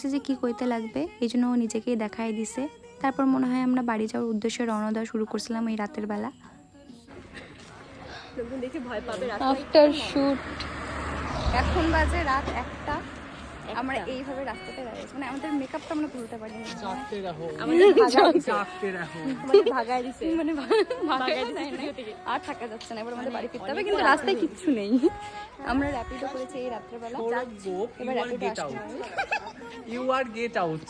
সে যে কি কইতে লাগবে এই জন্য ও নিজেকেই দেখাই দিছে। তারপর মনে হয় আমরা বাড়ি যাওয়ার উদ্দেশ্যে রওনা দেওয়া শুরু করছিলাম এই রাতের বেলা। দেখে ভয় পাবে আফটার শুট এখন বাজে রাত একটা। আমরা এইভাবে রাস্তাতে দাঁড়িয়েছি মানে আমাদের মেকআপটা আমরা আমাদের ভাগায় দিছে। মানে ভাগায় দিছে আর থাকা যাচ্ছে না। এবার আমাদের বাড়ি ফিরতে হবে কিন্তু রাস্তায় কিচ্ছু নেই। আমরা র্যাপিডো করেছি এই রাত্রেবেলা। এবার you are Rapido get out you are get out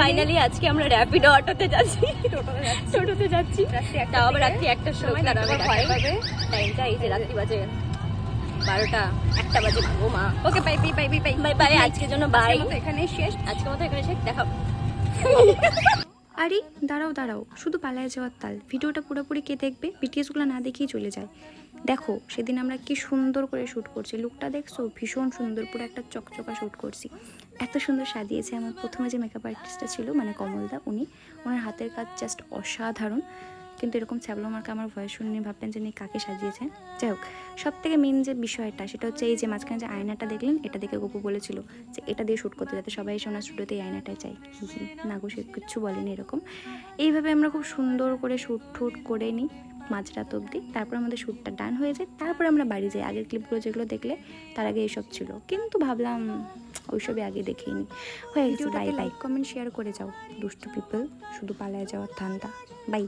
finally আজকে আমরা র্যাপিডো অটোতে যাচ্ছি। টোটোতে যাচ্ছি। তাও আবার রাত্রি একটার সময় দাঁড়াবে টাইমটা এই যে রাত্রি বাজে। বারোটা একটা বাজে ও মা। Okay bye bye bye bye bye bye আজকের জন্য বাই এখানে শেষ। আজকের মতো এখানে শেষ দেখা আরে দাঁড়াও দাঁড়াও। শুধু পালায় যাওয়ার তাল। ভিডিওটা পুরোপুরি কে দেখবে? বিটিএসগুলো না দেখেই চলে যায়। দেখো সেদিন আমরা কি সুন্দর করে শ্যুট করছি। লুকটা দেখছ? ভীষণ সুন্দর পুরো একটা চকচকা শ্যুট করছি। এত সুন্দর সাজিয়েছে আমার। প্রথমে যে মেকআপ আর্টিস্টটা ছিল মানে কমলদা উনি ওনার হাতের কাজ জাস্ট অসাধারণ। কিন্তু এরকম ছ্যাবলো মার্কা আমার ভয়েস শুনে ভাবতেন যে কাকে সাজিয়েছে যাই হোক সব থেকে মেন যে বিষয়টা সেটা হচ্ছে এই যে মাঝখানে যে আয়নাটা দেখলেন এটা দেখে গপু বলেছিল যে এটা দিয়ে শ্যুট করতে যাতে সবাই এসে ওনার স্টুডিওতে এই আয়নাটাই চাই হি হি না গো সে কিচ্ছু বলেনি এরকম। এইভাবে আমরা খুব সুন্দর করে শ্যুট ঠুট করে নিই মাঝরাত অবধি। তারপর আমাদের শ্যুটটা ডান হয়ে যায়। তারপর আমরা বাড়ি যাই। আগের ক্লিপগুলো যেগুলো দেখলে তার আগে এইসব ছিল। কিন্তু ভাবলাম ওইসবই আগে দেখেই নি হয়ে গেছে বাই লাইক কমেন্ট শেয়ার করে যাও দুষ্টু পিপল শুধু পালায় যাওয়ার ধান্দা। বাই